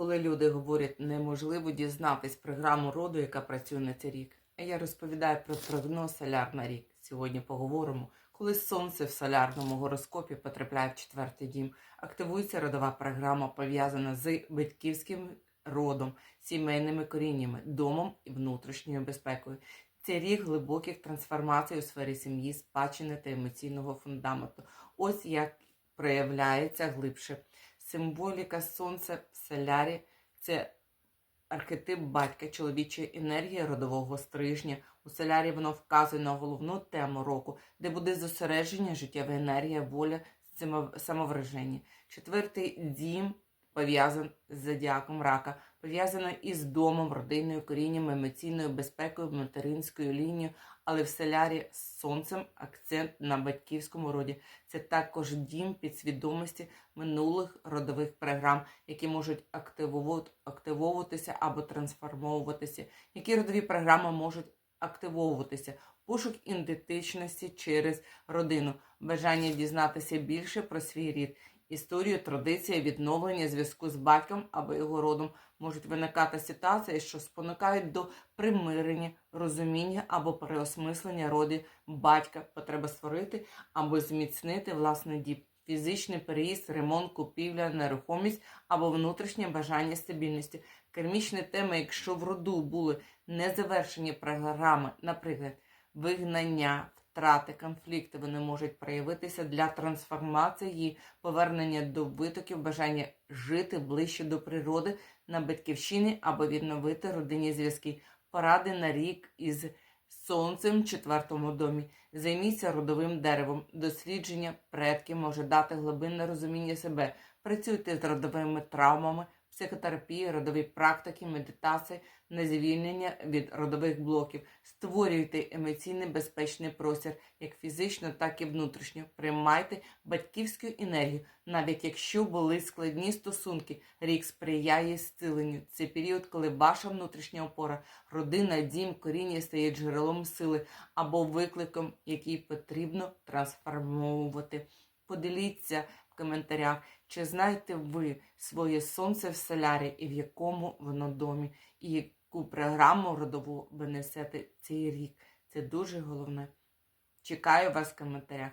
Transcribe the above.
коли люди говорять неможливо дізнатись програму роду, яка працює на цей рік. Я розповідаю про прогноз соляр на рік. Сьогодні поговоримо, коли сонце в солярному гороскопі потрапляє в четвертий дім, активується родова програма, пов'язана з батьківським родом, сімейними коріннями, домом і внутрішньою безпекою. Це рік глибоких трансформацій у сфері сім'ї, спадщини та емоційного фундаменту. Ось як проявляється глибше. Символіка сонця в солярі це архетип батька, чоловічої енергії родового стрижня. У солярі воно вказує на головну тему року, де буде зосередження, життєва енергія, воля, само- самовираження. Четвертий дім пов'язаний з зодіаком рака, пов'язано із домом, родиною, корінням, емоційною безпекою, материнською лінією, але в солярі з сонцем акцент на батьківському роді. Це також дім підсвідомості минулих родових програм, які можуть активову- активовуватися або трансформовуватися. Які родові програми можуть активовуватися? Пошук ідентичності через родину, бажання дізнатися більше про свій рід, історію, традиції, відновлення зв'язку з батьком або його родом можуть виникати ситуації, що спонукають до примирення, розуміння або переосмислення роди батька, потреба створити або зміцнити власний дім. Фізичний переїзд, ремонт, купівля, нерухомість або внутрішнє бажання стабільності. Кермічні теми, якщо в роду були незавершені програми, наприклад, вигнання, втрати, конфлікти, вони можуть проявитися для трансформації, повернення до витоків, бажання жити ближче до природи на батьківщині або відновити родинні зв'язки. Поради на рік із сонцем в четвертому домі. Займіться родовим деревом. Дослідження предків може дати глибинне розуміння себе. Працюйте з родовими травмами, психотерапії, родові практики, медитації, на звільнення від родових блоків. Створюйте емоційний безпечний простір, як фізично, так і внутрішньо. Приймайте батьківську енергію, навіть якщо були складні стосунки. Рік сприяє зціленню. Це період, коли ваша внутрішня опора, родина, дім, коріння стає джерелом сили або викликом, який потрібно трансформовувати. Поділіться в коментарях, чи знаєте ви своє сонце в солярі і в якому воно домі, і яку програму родову ви несете цей рік. Це дуже головне. Чекаю вас в коментарях.